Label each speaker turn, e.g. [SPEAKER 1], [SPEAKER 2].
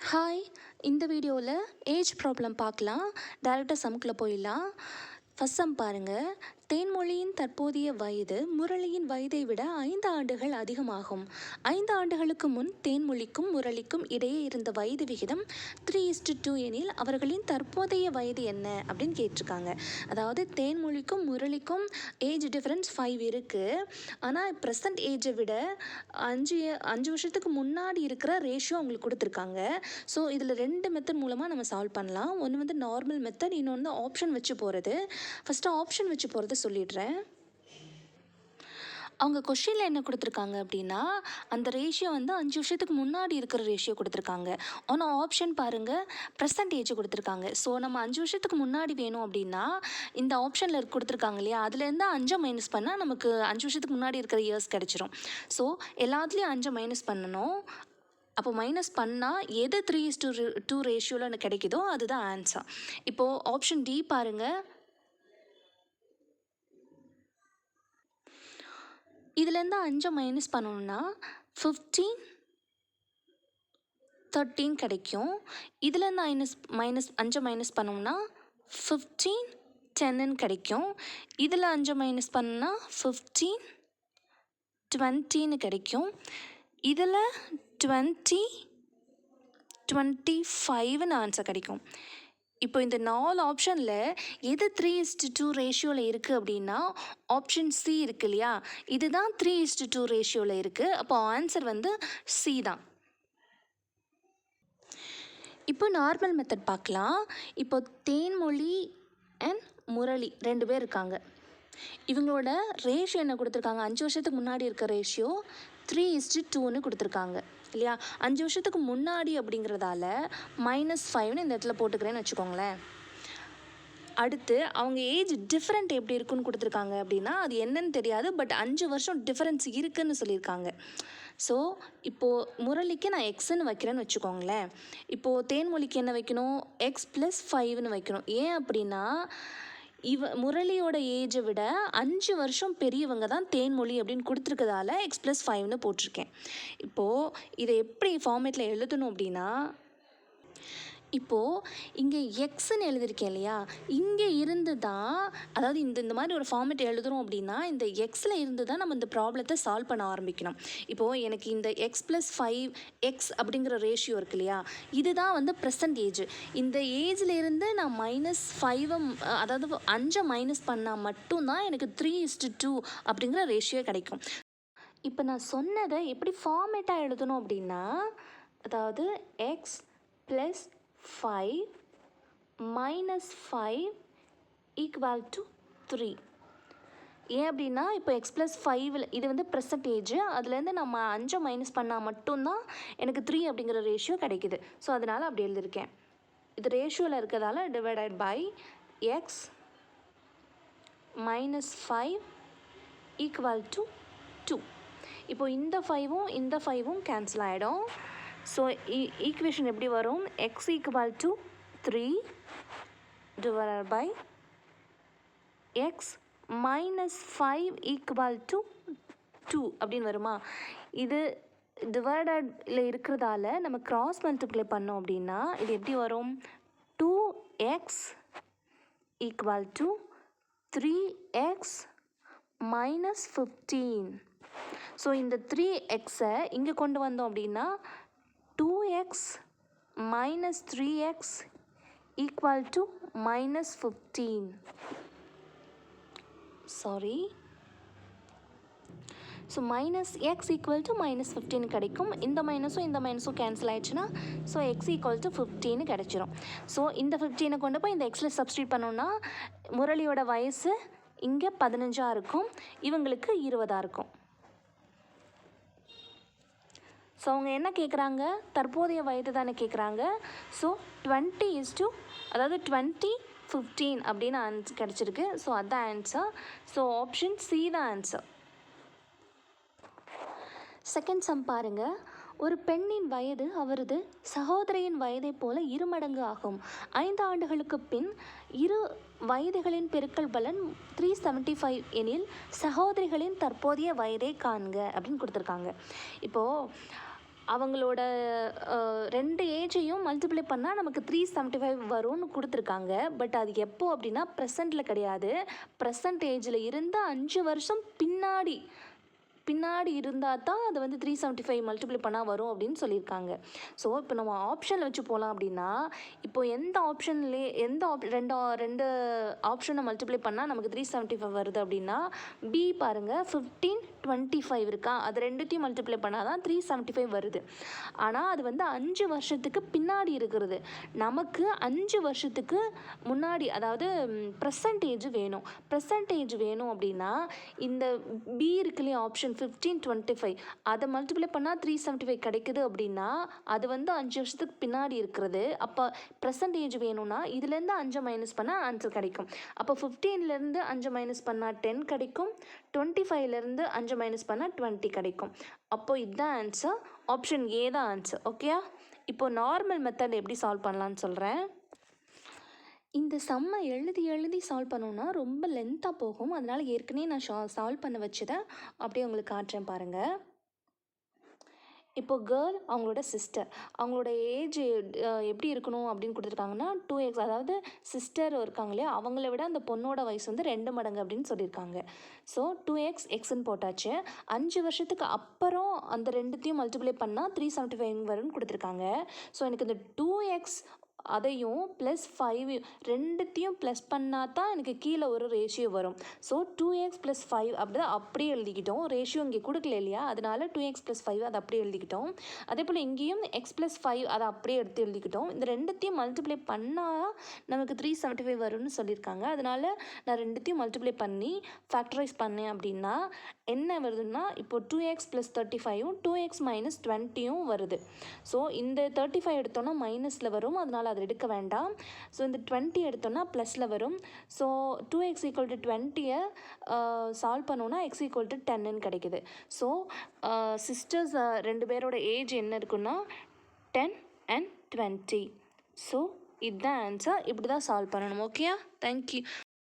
[SPEAKER 1] Hi இந்த வீடியோவில் age problem பார்க்கலாம். டேரெக்டாக சம்குள்ளே போயிடலாம். ஃபஸ்ட் சம் பாருங்கள் தேன்மொழியின் தற்போதைய வயது முரளியின் வயதை விட ஐந்து ஆண்டுகள் அதிகமாகும். ஐந்து ஆண்டுகளுக்கு முன் தேன்மொழிக்கும் முரளிக்கும் இடையே இருந்த வயது விகிதம் த்ரீ இஸ்டு டூ எனில் அவர்களின் தற்போதைய வயது என்ன அப்படின்னு கேட்டிருக்காங்க. அதாவது தேன்மொழிக்கும் முரளிக்கும் ஏஜ் டிஃப்ரென்ஸ் ஃபைவ் இருக்குது ஆனால் ப்ரெசன்ட் ஏஜை விட அஞ்சு அஞ்சு வருஷத்துக்கு முன்னாடி இருக்கிற ரேஷியோ அவங்களுக்கு கொடுத்துருக்காங்க. ஸோ இதில் ரெண்டு மெத்தட் மூலமாக நம்ம சால்வ் பண்ணலாம். ஒன்று வந்து நார்மல் மெத்தட் இன்னொன்று ஆப்ஷன் வச்சு போகிறது ஃபஸ்ட்டு ஆப்ஷன் வச்சு போகிறது சொல்லிடுறேன். அவங்க கொஷினில் என்ன கொடுத்துருக்காங்க அப்படின்னா அந்த ரேஷியோ வந்து அஞ்சு வருஷத்துக்கு முன்னாடி இருக்கிற ரேஷியோ கொடுத்துருக்காங்க. ஆனால் ஆப்ஷன் பாருங்கள் ப்ரெசன்ட் ஏஜ் கொடுத்துருக்காங்க. ஸோ நம்ம அஞ்சு வருஷத்துக்கு முன்னாடி வேணும் அப்படின்னா இந்த ஆப்ஷனில் கொடுத்துருக்காங்க இல்லையா? அதுலேருந்து அஞ்சை மைனஸ் பண்ணால் நமக்கு அஞ்சு வருஷத்துக்கு முன்னாடி இருக்கிற இயர்ஸ் கிடச்சிரும். ஸோ எல்லாத்துலேயும் அஞ்சை மைனஸ் பண்ணணும். அப்போ மைனஸ் பண்ணால் எது த்ரீ இஸ் டூ டூ ரேஷியோவில் கிடைக்குதோ அதுதான் ஆன்சர் இப்போது ஆப்ஷன் டி பாருங்கள் இதுலேருந்து அஞ்சை மைனஸ் பண்ணணும்னா ஃபிஃப்டீன் தேர்ட்டீன் கிடைக்கும். இதுலேருந்து மைனஸ் மைனஸ் அஞ்சை மைனஸ் பண்ணோம்னா ஃபிஃப்டீன் டென்னு கிடைக்கும். இதில் அஞ்சை மைனஸ் பண்ணால் ஃபிஃப்டீன் டுவெண்ட்டின்னு கிடைக்கும். இதில் டுவெண்ட்டி டுவெண்ட்டி ஃபைவ்னு ஆன்சர் கிடைக்கும். இப்போ இந்த நாலு ஆப்ஷனில் எது த்ரீ இஸ்டு டூ ரேஷியோவில் இருக்குது அப்படின்னா ஆப்ஷன் சி இருக்கு இல்லையா? இதுதான் த்ரீ இஸ்டு டூ ரேஷியோவில் இருக்குது அப்போ ஆன்சர் வந்து சி தான். இப்போ நார்மல் மெத்தட் பார்க்கலாம். இப்போ தேன்மொழி அண்ட் முரளி ரெண்டு பேர் இருக்காங்க. இவங்களோட ரேஷியோ என்ன கொடுத்துருக்காங்க? அஞ்சு வருஷத்துக்கு முன்னாடி இருக்க ரேஷியோ த்ரீ இஸ்டு டூன்னு கொடுத்துருக்காங்க. இல்லையா? அஞ்சு வருஷத்துக்கு முன்னாடி அப்படிங்கிறதால மைனஸ் ஃபைவ்னு இந்த இடத்துல போட்டுக்கிறேன்னு வச்சுக்கோங்களேன். அடுத்து அவங்க ஏஜ் டிஃப்ரெண்ட் எப்படி இருக்குன்னு கொடுத்துருக்காங்க அப்படின்னா அது என்னன்னு தெரியாது பட் அஞ்சு வருஷம் டிஃப்ரென்ஸ் இருக்குதுன்னு சொல்லியிருக்காங்க. ஸோ இப்போது முரளிக்கு நான் எக்ஸ்ன்னு வைக்கிறேன்னு வச்சுக்கோங்களேன். இப்போது தேன்மொழிக்கு என்ன வைக்கணும்? எக்ஸ் ப்ளஸ் ஃபைவ்னு வைக்கணும். ஏன் அப்படின்னா இவ முரளியோட ஏஜை விட அஞ்சு வருஷம் பெரியவங்க தான் தேன்மொழி அப்படின்னு கொடுத்துருக்கதால எக்ஸ் ப்ளஸ் ஃபைவ்னு போட்டிருக்கேன். இப்போது இதை எப்படி ஃபார்மேட்டில் எழுதணும் அப்படின்னா இப்போது இங்கே எக்ஸ்ன்னு எழுதியிருக்கேன் இல்லையா? இங்கே இருந்து தான் அதாவது இந்த இந்த மாதிரி ஒரு ஃபார்மேட் எழுதுகிறோம் அப்படின்னா இந்த எக்ஸில் இருந்து தான் நம்ம இந்த ப்ராப்ளத்தை சால்வ் பண்ண ஆரம்பிக்கணும். இப்போது எனக்கு இந்த எக்ஸ் ப்ளஸ் ஃபைவ் எக்ஸ் அப்படிங்கிற ரேஷியோ இருக்கு இல்லையா? இதுதான் வந்து ப்ரெசன்ட் ஏஜ் இந்த ஏஜில் இருந்து நான் மைனஸ் ஃபைவை அதாவது அஞ்சை மைனஸ் பண்ணால் மட்டும்தான் எனக்கு த்ரீ இஸ்டு டூ அப்படிங்கிற ரேஷியோ கிடைக்கும். இப்போ நான் சொன்னதை எப்படி ஃபார்மேட்டாக எழுதணும் அப்படின்னா அதாவது X plus five minus five equal to three ஏன் அப்படின்னா இப்போ எக்ஸ் ப்ளஸ் ஃபைவ்ல இது வந்து ப்ரெசன்ட் ஏஜ் அதுலேருந்து நம்ம அஞ்சை மைனஸ் பண்ணால் மட்டும்தான் எனக்கு த்ரீ அப்படிங்கிற ரேஷியோ கிடைக்குது. ஸோ அதனால் அப்படி எழுதியிருக்கேன். இது ரேஷியோவில் இருக்கிறதால divided by X minus five equal to two இப்போ இந்த ஃபைவும் இந்த ஃபைவும் கேன்சல் ஆகிடும் ஸோ ஈக்குவேஷன் e, எப்படி வரும்? X equal to three divide by X minus five equal to two அப்படின்னு வருமா? இது டிவைடடில் இருக்கிறதால நம்ம கிராஸ் மல்டிப்ளை பண்ணோம் அப்படின்னா இது எப்படி வரும்? Two X equal to three X minus fifteen so இந்த த்ரீ எக்ஸை இங்கே கொண்டு வந்தோம் அப்படின்னா two X minus three X equal to minus fifteen sorry so minus X equal to minus fifteen கிடைக்கும். இந்த மைனஸும் இந்த மைனஸும் கேன்சல் ஆயிடுச்சுன்னா so X equal to fifteen கிடச்சிரும். ஸோ இந்த ஃபிஃப்டீனை கொண்டு போய் இந்த எக்ஸில் சப்ஸ்டியூட் பண்ணோன்னா முரளியோட வயசு இங்கே பதினஞ்சாக இருக்கும் இவங்களுக்கு இருபதாக இருக்கும். ஸோ அவங்க என்ன கேட்குறாங்க தற்போதைய வயது தானே கேட்குறாங்க ஸோ டுவெண்ட்டி இஸ் டு அதாவது டுவெண்ட்டி ஃபிஃப்டீன் அப்படின்னு ஆன்ஸ் கிடச்சிருக்கு. ஸோ அதுதான் ஆன்சர் ஸோ ஆப்ஷன் சி தான் ஆன்சர் செகண்ட் சம் பாருங்க. ஒரு பெண்ணின் வயது அவரது சகோதரியின் வயதைப் போல இருமடங்கு ஆகும். ஐந்து ஆண்டுகளுக்கு பின் இரு வயதுகளின் பெருக்கல் பலன் த்ரீ செவன்ட்டி ஃபைவ் எனில் சகோதரிகளின் தற்போதைய வயதை காண்க அப்படின்னு கொடுத்துருக்காங்க. இப்போது அவங்களோட ரெண்டு ஏஜையும் மல்டிப்ளை பண்ணால் நமக்கு த்ரீ செவன்ட்டி ஃபைவ் வரும்னு கொடுத்துருக்காங்க. பட் அது எப்போது அப்படின்னா ப்ரெசண்ட்டில் கிடையாது. ப்ரெசண்ட் ஏஜில் இருந்து அஞ்சு வருஷம் பின்னாடி பின்னாடி இருந்தால் தான் அது வந்து த்ரீ செவன்ட்டி ஃபைவ் மல்டிப்ளை பண்ணால் வரும் அப்படின்னு சொல்லியிருக்காங்க. ஸோ இப்போ நம்ம ஆப்ஷனில் வச்சு போகலாம் அப்படின்னா இப்போ எந்த ஆப்ஷன்லே எந்த ஆப் ரெண்டு ரெண்டு ஆப்ஷனை மல்டிப்ளை பண்ணால் நமக்கு த்ரீ செவன்ட்டி ஃபைவ் வருது அப்படின்னா பி பாருங்கள் ஃபிஃப்டீன் டுவெண்ட்டி ஃபைவ் இருக்கா? அது ரெண்டுத்தையும் மல்டிப்ளை பண்ணால் தான் த்ரீ செவன்ட்டி ஃபைவ் வருது. ஆனால் அது வந்து அஞ்சு வருஷத்துக்கு பின்னாடி இருக்கிறது. நமக்கு அஞ்சு வருஷத்துக்கு முன்னாடி அதாவது ப்ரெசன்டேஜ் வேணும். ப்ரெசன்டேஜ் வேணும் அப்படின்னா இந்த பி இருக்குல்லையே ஆப்ஷன் ஃபிஃப்டீன் டுவெண்ட்டி ஃபைவ் அதை மல்டிப்ளை பண்ணால் த்ரீ செவன்ட்டி ஃபைவ் கிடைக்குது அப்படின்னா அது வந்து அஞ்சு வருஷத்துக்கு பின்னாடி இருக்கிறது. அப்போ ப்ரெசன்டேஜ் வேணும்னா இதுலேருந்து அஞ்சு மைனஸ் பண்ணால் ஆன்சர் கிடைக்கும். அப்போ ஃபிஃப்டீன்லேருந்து அஞ்சு மைனஸ் பண்ணால் டென் கிடைக்கும். டுவெண்ட்டி ஃபைவ்லேருந்து அஞ்சு மைனஸ் பண்ணால் டுவெண்ட்டி கிடைக்கும். அப்போது இதுதான் ஆன்சர் ஆப்ஷன் ஏ தான் ஆன்சர் ஓகேயா இப்போது நார்மல் மெத்தட் எப்படி சால்வ் பண்ணலான்னு சொல்கிறேன் இந்த சம்மை எழுதி எழுதி சால்வ் பண்ணோன்னா ரொம்ப லென்த்தாக போகும். அதனால் ஏற்கனவே நான் ஷா சால்வ் பண்ண வச்சதை அப்படியே உங்களுக்கு காட்டுறேன் பாருங்கள் இப்போ கேர்ள் அவங்களோட சிஸ்டர் அவங்களோட ஏஜ் எப்படி இருக்கணும் அப்படின்னு கொடுத்துருக்காங்கன்னா டூ எக்ஸ் அதாவது சிஸ்டர் இருக்காங்க இல்லையா? அவங்கள விட அந்த பொண்ணோட வயசு வந்து ரெண்டு மடங்கு அப்படின்னு சொல்லியிருக்காங்க. ஸோ டூ எக்ஸ் எக்ஸ்ன்னு போட்டாச்சு. அஞ்சு வருஷத்துக்கு அப்புறம் அந்த ரெண்டுத்தையும் மல்டிப்ளை பண்ணால் த்ரீ செவன்ட்டி ஃபைவ் வரும்னு கொடுத்துருக்காங்க. ஸோ எனக்கு இந்த டூ எக்ஸ் அதையும் ப்ளஸ் ஃபைவ் ரெண்டுத்தையும் ப்ளஸ் பண்ணால் தான் எனக்கு கீழே ஒரு ரேஷியோ வரும். So two x plus five அப்படி தான் அப்படியே எழுதிக்கிட்டோம். ரேஷியோ இங்கே கொடுக்கல இல்லையா? அதனால டூ எக்ஸ் ப்ளஸ் ஃபைவ் அதை அப்படியே எழுதிக்கிட்டோம். அதே போல் இங்கேயும் எக்ஸ் ப்ளஸ் ஃபைவ் அதை அப்படியே எடுத்து எழுதிக்கிட்டோம். இந்த ரெண்டுத்தையும் மல்டிப்ளை பண்ணால் நமக்கு த்ரீ செவன்ட்டி ஃபைவ் வரும்னு சொல்லியிருக்காங்க. அதனால் நான் ரெண்டுத்தையும் மல்டிப்ளை பண்ணி ஃபேக்டரைஸ் பண்ணேன் அப்படின்னா என்ன வருதுன்னா இப்போ டூ எக்ஸ் ப்ளஸ் தேர்ட்டி ஃபைவும் டூ எக்ஸ் மைனஸ் டுவெண்ட்டியும் வருது. ஸோ இந்த தேர்ட்டி ஃபைவ் எடுத்தோன்னா மைனஸில் வரும். அதனால் அதனால் அதை எடுக்க வேண்டாம். ஸோ இந்த டுவெண்ட்டி எடுத்தோன்னா ப்ளஸில் வரும். So two x equal to டுவெண்ட்டியை solve பண்ணோன்னா எக்ஸ் ஈக்குவல் டு டென்னு கிடைக்குது. ஸோ சிஸ்டர்ஸ் ரெண்டு பேரோட ஏஜ் என்ன இருக்குன்னா டென் அண்ட் டுவெண்ட்டி ஸோ இதுதான் ஆன்சர் இப்படி தான் சால்வ் பண்ணணும் ஓகேயா தேங்க்யூ